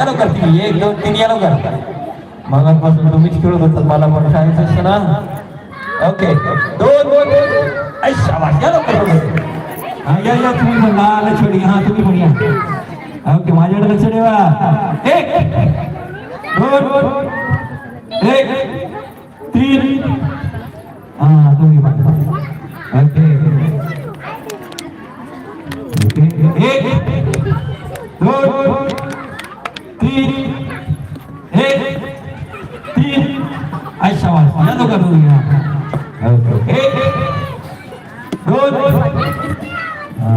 या लवकर तुम्ही एक दोन तीन या लवकर मगापासून तुम्हीच खेळत होतात मला पण शाळेचं असतं ना ओके दोन दोन ऐ शाबास या लवकर लवकर. हा या या तुम्ही पण लाल छोडी हा तुम्ही पण या ओके माझ्याकडे लक्ष ठेवा एक दोन एक तीन हा तुम्ही पण ओके एक दोन तीन एक तीन अच्छा वाज या. लोक दोन एक दोन. हा.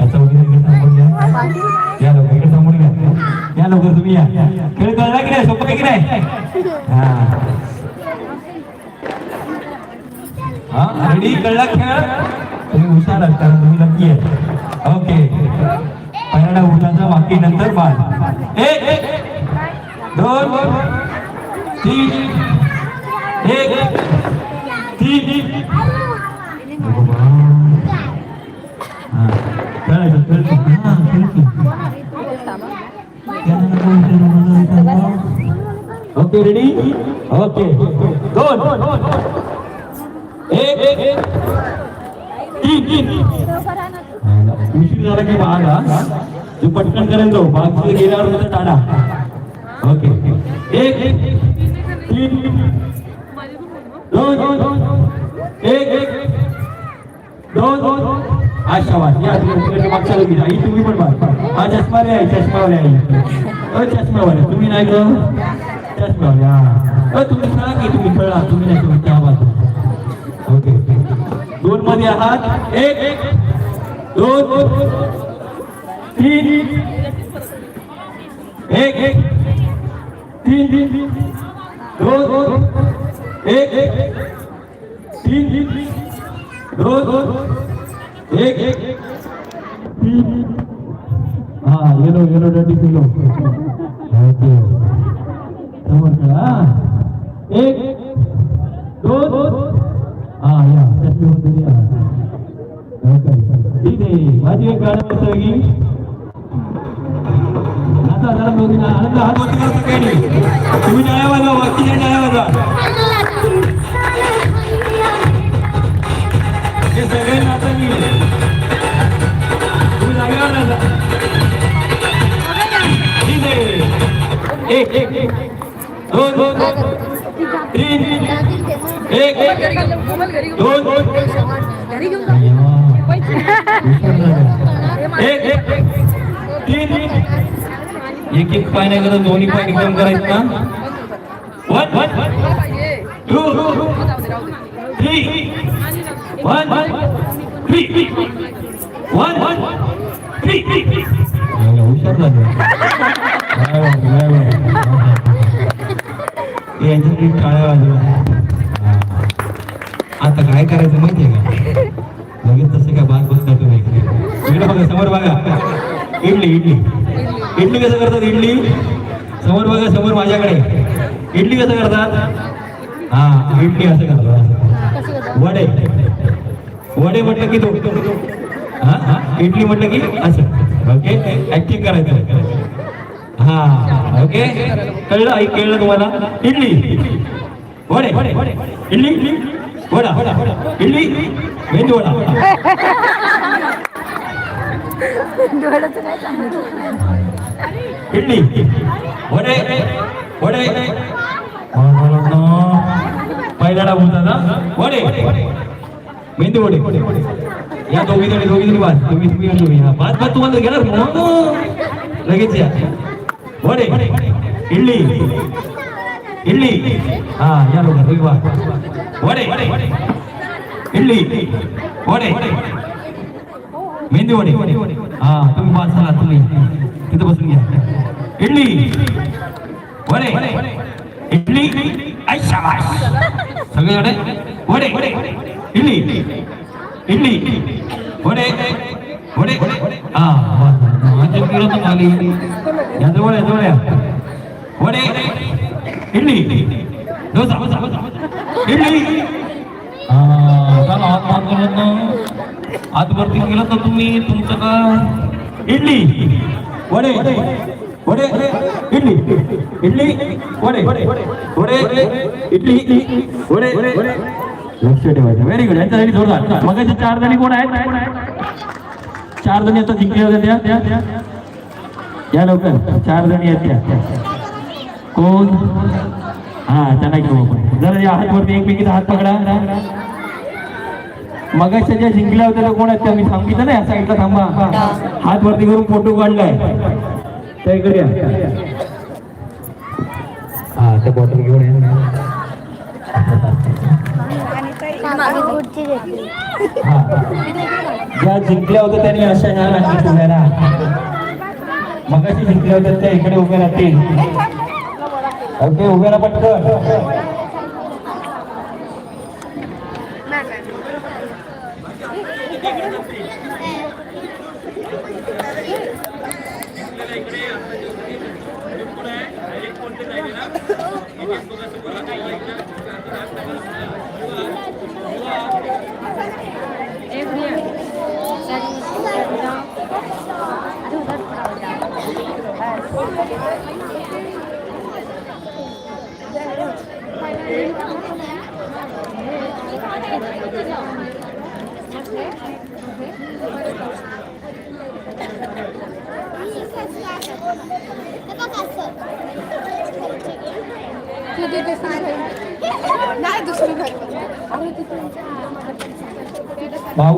याचा वगैरे इकडे थांबून घ्या. या लोक इकडे थांबून घ्या. या लवकर तुम्ही या. खेळ कळला की नाही? सोपं की नाही? हा. हा रेडी? कळला खेळ? तुम्ही हुशार कारण तुम्ही नक्की आहे. ओके. पहिला उठाचा बाकी नंतर बाल एक दोन तीन एक तीन हा. हा. ओके रेडी ओके दोन एक तीन तीन उशीर झाला की बाग हा जो पटकन करेल तो. बाग तिथे गेल्यावर नंतर ओके. एक तीन. दोन एक दोन अच्छा वाट या तुम्ही मागच्या लोकी आई तुम्ही पण बघ हा चष्मावाले आहे चष्मावाले आहे. अ चष्मावाले. तुम्ही नाही ग चष्मावाले हा. तुम्ही खेळा की तुम्ही खेळा. तुम्ही नाही तुम्ही त्या बाजू ओके. दोन मध्ये आहात. एक. दोन तीन एक एक तीन दोन एक तीन दोन एक एक तीन हा येलो येलो डटी पिलो ओके समोर खेळा एक दोन हा या चष्मेमध्ये या ओके ठीक आहे माझी एक गाणं बसलं की आता जरा दोघी ना आनंद हात वरती करा सगळ्यांनी तुम्ही टाळ्या वाजवा वरती टाळ्या वाजवा हे सगळे नाचनी तुम्ही जागेवर नाचा ठीक आहे एक एक एक दोन दोन तीन एक एक दोन दोन एक एक पाय नाही करत दोन्ही पाय एकदम करायचं ना. One one two three one one three one one three हुशार झालं. यांच्यासाठी टाळ्या वाजवा. आता काय करायचं माहितीये का लगेच तसं काय बाग बसता तुम्ही इकडे बघा समोर बघा इडली. इडली कसं करतात इडली? समोर बघा समोर माझ्याकडे. इडली कसं करतात? हा इडली असं करतात. वडे. वडे म्हटलं की तो हा हा इडली म्हटलं की असं. ओके? ऍक्टिंग करायचं हा ओके? कळलं? ऐक कळलं तुम्हाला? इडली. वडे. इडली इडली. वडा. इडली. मेंदू वडा. इडली वडे. वडे. पहिला डाव होता ना? वडे. मेंदू वडे. या दोघी जणी दोघी जणी वाद तुम्ही तुम्ही आणि तुम्ही हा पाच पाच तुम्हाला घेणार. मग. लगेच या. वडे. इडली. इडली. हा या लोक तुम्ही वा वडे. इडली. वडे. मेंदी वडे हा तुम्ही पाच झाला तुम्ही तिथं बसून घ्या इडली वडे इडली ऐ शाबास सगळे वडे वडे इडली इडली वडे वडे हा माझ्या फिरत आली या जवळ या जवळ या वडे इडली डोसा इडली हा चला हात हात करत ना. केलं वरती गेलं तर तुम्ही तुमचं का? इडली. वडे. वडे. इडली. इडली. वडे. वडे. इडली. वडे. लक्ष ठेवायचं. व्हेरी गुड यांच्यासाठी जोरदार. मग चार जणी कोण आहेत? चार जणी आता जिंकले होते त्या? त्या त्या या लवकर. चार जणी आहेत त्या. कोण? हा त्यांना घेऊ आपण. जरा या हात वरती एकमेकीचा हात पकडा. मगाच्या ज्या जिंकल्या होत्या त्या कोण आहेत त्या मी सांगितलं ना या साईडला थांबा. हात वरती करून फोटो काढलाय. त्या इकडे. हा त्या बॉटल घेऊन. ज्या जिंकल्या होत्या त्यांनी अशा ह्या उभ्या राहा. मगाशी जिंकल्या होत्या त्या इकडे उभ्या राहतील. ओके उभ्या राहा पटकन. नाही दुसरी घर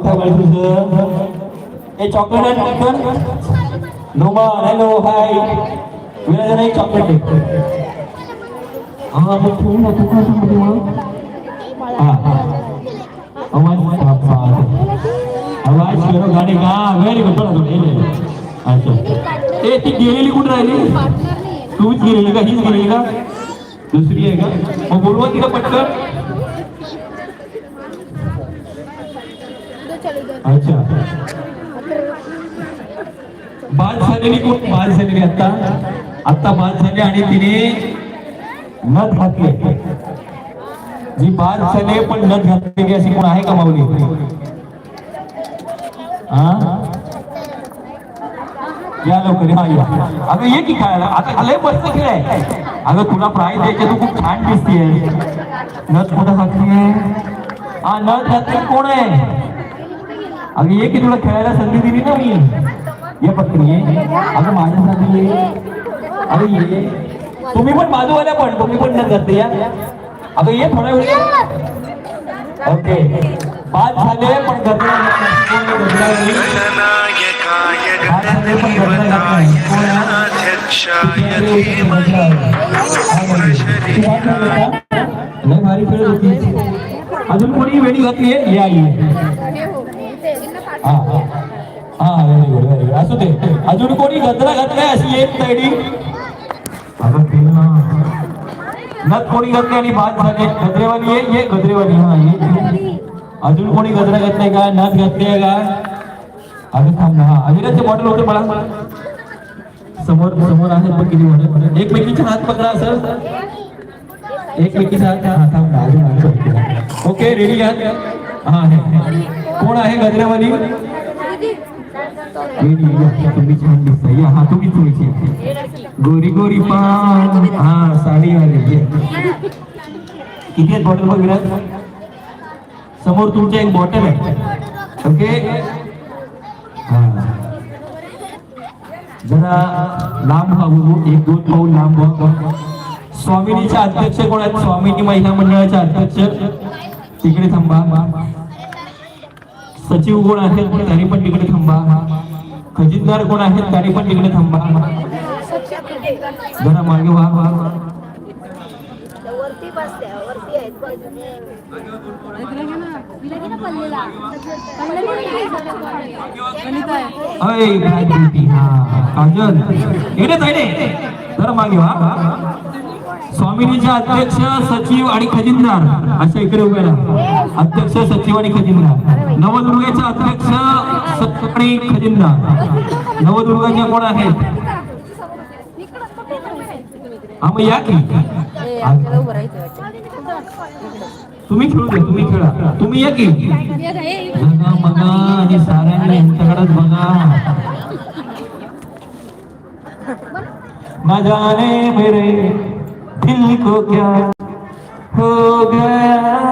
काय बोल हे चॉकलेट नोमा हॅलो हाय विराजन एक चॉकलेट आहे हा मग ठेवू ना तू आवाज आवाज करो गाडी का? वेरी गुड अच्छा. ए ती गेलेली कुठे राहिली? तूच गेलेली का? हीच गेलेली का? दुसरी आहे का? मग बोलवा तिला पटकन. अच्छा. बाद झालेली कोण? बाद झालेली आता. आता बाद झाली आणि तिने नथ घातले. जी बाद झाले पण नथ घातलेली अशी कोण आहे का माऊली? या लवकर हा या. अगं ये की खेळायला. आता लय मस्त खेळ आहे. अगं तुला प्राईज द्यायचे तू खूप छान दिसतीये. नथ कुठं घातली आहे हा नथ घातली कोण? आहे अगं ये की तुला खेळायला संधी दिली ना मी. ये पत्नी ये. अगं माझ्यासाठी ये. अगं ये. तुम्ही पण बाजूवाल्या पण तुम्ही पण न करते या. अगं ये थोडा वेळ ओके. बाद झाले पण गजरा घातली? बाद झाले पण गजरा घातला. कोण भारी होती अजून कोणी वेळी घातली आहे? या हा हा. व्हेरी गुड व्हेरी गुड असू दे. अजून कोणी गजरा घातलाय अशी एक तैडी? अगं खेळ नथ कोणी घातली आणि भात झाले गजरेवाली ये ये गजरेवाली. हा ये अजून कोणी गजरा घातलाय का? नथ घातली आहे का? अगं थांब ना. हा अविराचे बॉटल होते मला. समोर समोर आहे पण किती बॉटल एकमेकीचे हात पकडा असं. एकमेकीचा हात हा अजून ओके रेडी घ्या. हा आहे कोण आहे गजरावाली? रेडी या, तुम्ही छान या हा तुम्हीच तुमची गोरी गोरी पान. हा साडी वाली ये. किती आहेत बॉटल बघ विराज? समोर तुमच्या एक बॉटल आहे. ओके हा. जरा लांब व्हा बघू एक दोन पाऊल लांब व्हा. स्वामिनीच्या अध्यक्ष कोण आहेत? स्वामिनी महिला मंडळाच्या अध्यक्ष. तिकडे थांबा. सचिव कोण आहेत? त्यांनी पण तिकडे थांबा. खजिनदार कोण आहेत? त्यांनी पण तिकडे थांबा. जरा मागे व्हा. व्हा व्हा वरती बसल्या वरती आहेत अय हा काजल इकडे जरा मागे व्हा. स्वामिनीच्या अध्यक्ष सचिव आणि खजिनदार अशा इकडे उभे राहा. अध्यक्ष सचिव आणि खजिनदार. नवदुर्गेचे अध्यक्ष सचिव आणि खजिनदार. नवदुर्गाच्या कोण आहेत? हा मग या की. तुम्ही खेळू द्या, तुम्ही खेळा. तुम्ही या की? बघा बघा आणि साऱ्यांना यांच्याकडेच बघा मजाने मेरे दिल को क्या हो गया?